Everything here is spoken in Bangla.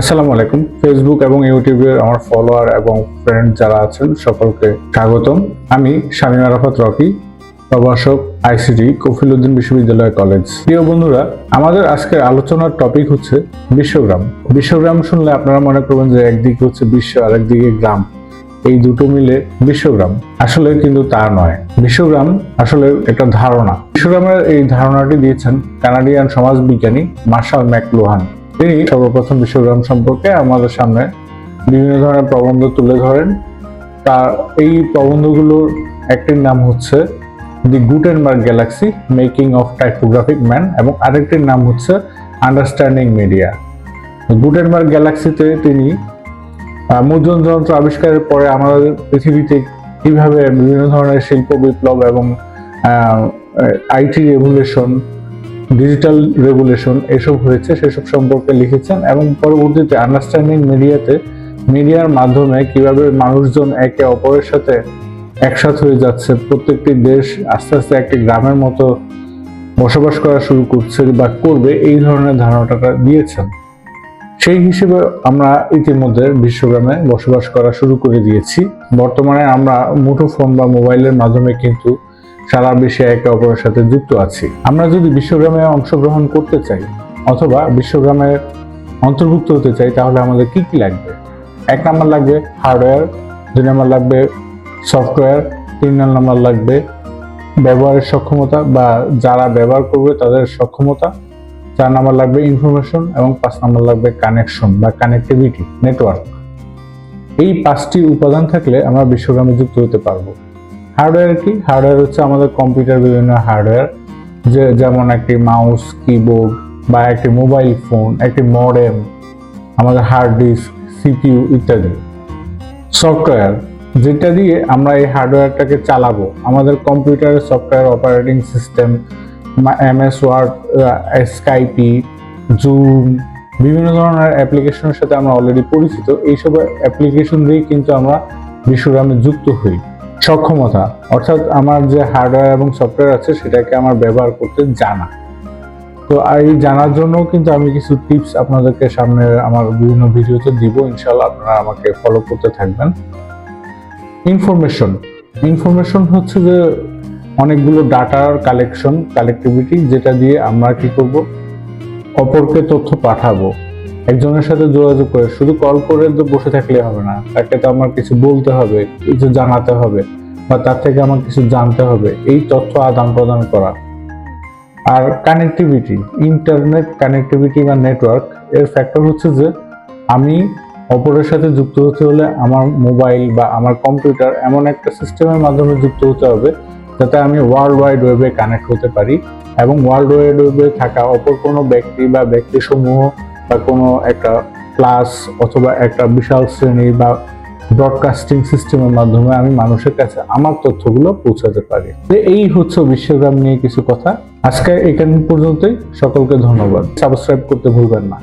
আসসালামু আলাইকুম। ফেসবুক এবং ইউটিউবের আমার ফলোয়ার এবং ফ্রেন্ড যারা আছেন, সকলকে স্বাগতম। আমি শামীম আরাফাত রকি, প্রভাষক আইসিটি কফিলউদ্দিন বিশ্ববিদ্যালয় কলেজ। প্রিয় বন্ধুরা, আমাদের আজকের আলোচনার টপিক হচ্ছে বিশ্বগ্রাম। বিশ্বগ্রাম শুনলে আপনারা মনে করবেন যে একদিকে হচ্ছে বিশ্ব আর একদিকে গ্রাম। এই দুটো মিলে বিশ্বগ্রাম। আসলে কিন্তু তা নয়। বিশ্বগ্রাম আসলে একটা ধারণা। বিশ্বগ্রামের এই ধারণাটি দিয়েছেন কানাডিয়ান সমাজবিজ্ঞানী মার্শাল ম্যাকলুহান। তিনি সর্বপ্রথম বিশ্বগ্রাম সম্পর্কে আমাদের সামনে বিভিন্ন ধরনের প্রবন্ধ তুলে ধরেন। তার এই প্রবন্ধগুলোর একটির নাম হচ্ছে the Gutenberg galaxy, making of typographic man এবং আরেকটির নাম হচ্ছে আন্ডারস্ট্যান্ডিং মিডিয়া গুটেনবার্গ গ্যালাক্সিতে তিনি মুদ্রণ যন্ত্র আবিষ্কারের পরে আমাদের পৃথিবীতে কীভাবে বিভিন্ন ধরনের শিল্প বিপ্লব এবং আইটি রেভুলেশন ডিজিটাল রেগুলেশন এসব হয়েছে, সেসব সম্পর্কে লিখেছেন এবং পরবর্তীতে আন্ডারস্ট্যান্ডিং মিডিয়াতে মিডিয়ার মাধ্যমে কীভাবে মানুষজন একে অপরের সাথে একসাথ হয়ে যাচ্ছে, প্রত্যেকটি দেশ আস্তে আস্তে একটি গ্রামের মতো বসবাস করা শুরু করছে বা করবে, এই ধরনের ধারণাটা দিয়েছেন। সেই হিসেবে আমরা ইতিমধ্যে বিশ্বগ্রামে বসবাস করা শুরু করে দিয়েছি। বর্তমানে আমরা মুঠো ফোন বা মোবাইলের মাধ্যমে কিন্তু সারা বিশ্বে একে অপরের সাথে যুক্ত আছি। আমরা যদি বিশ্বগ্রামে অংশগ্রহণ করতে চাই, অথবা বিশ্বগ্রামে অন্তর্ভুক্ত হতে চাই, তাহলে আমাদের কি কি লাগবে? এক নাম্বার লাগবে হার্ডওয়্যার, দুই নাম্বার লাগবে সফটওয়্যার, তিন নাম্বার লাগবে ব্যবহারের সক্ষমতা, বা যারা ব্যবহার করবে তাদের সক্ষমতা, চার নাম্বার লাগবে ইনফরমেশন, এবং পাঁচ নাম্বার লাগবে কানেকশন বা কানেক্টিভিটি, নেটওয়ার্ক। এই পাঁচটি উপাদান থাকলে আমরা বিশ্বগ্রামে যুক্ত হতে পারব। হার্ডওয়্যার কি? হার্ডওয়্যার হচ্ছে আমাদের কম্পিউটার বিভিন্ন হার্ডওয়্যার যে যেমন একটি মাউস কিবোর্ড বা একটি মোবাইল ফোন একটি মডেম আমাদের হার্ড ডিস্ক সিপিইউ ইত্যাদি। সফটওয়্যার যেটা দিয়ে আমরা এই হার্ডওয়্যারটাকে চালাবো। আমাদের কম্পিউটারের software operating system MS Word Skype Zoom বিভিন্ন ধরনের অ্যাপ্লিকেশনের সাথে আমরা অলরেডি পরিচিত। এইসব অ্যাপ্লিকেশন দিয়ে কিন্তু আমরা বিশ্বগ্রামে যুক্ত হই। সক্ষমতা, অর্থাৎ আমার যে হার্ডওয়্যার এবং সফটওয়্যার আছে সেটাকে আমার ব্যবহার করতে জানা। তো আর এই জানার জন্য কিন্তু আমি কিছু টিপস আপনাদেরকে সামনে আমার বিভিন্ন ভিডিওতে দিব ইনশাল্লাহ আপনারা আমাকে ফলো করতে থাকবেন। ইনফরমেশন ইনফরমেশন হচ্ছে যে অনেকগুলো ডাটার কালেকশন কালেক্টিভিটি যেটা দিয়ে আমরা কি করব? অপরকে তথ্য পাঠাবো। একজনের সাথে যোগাযোগ করে, শুধু কল করে তো বসে থাকলে হবে না তাকে তো আমার কিছু বলতে হবে, কিছু জানাতে হবে, বা তার থেকে আমার কিছু জানতে হবে, এই তথ্য আদান প্রদান করা। আর কানেক্টিভিটি ইন্টারনেট কানেক্টিভিটি বা নেটওয়ার্ক এর ফ্যাক্টর হচ্ছে যে, আমি অপরের সাথে যুক্ত হতে হলে আমার মোবাইল বা আমার কম্পিউটার এমন একটা সিস্টেমের মাধ্যমে যুক্ত হতে হবে, যাতে আমি ওয়ার্ল্ড ওয়াইড ওয়েবে কানেক্ট হতে পারি, এবং ওয়ার্ল্ড ওয়াইড ওয়েবে থাকা অপর কোনো ব্যক্তি বা ব্যক্তিসমূহ বা কোনো একটা ক্লাস অথবা একটা বিশাল শ্রেণি বা ব্রডকাস্টিং সিস্টেমের মাধ্যমে আমি মানুষের কাছে আমার তথ্যগুলো পৌঁছাতে পারি। এই হচ্ছে বিশ্বগ্রাম নিয়ে কিছু কথা। আজকে এখান পর্যন্তই। সকলকে ধন্যবাদ। সাবস্ক্রাইব করতে ভুলবেন না।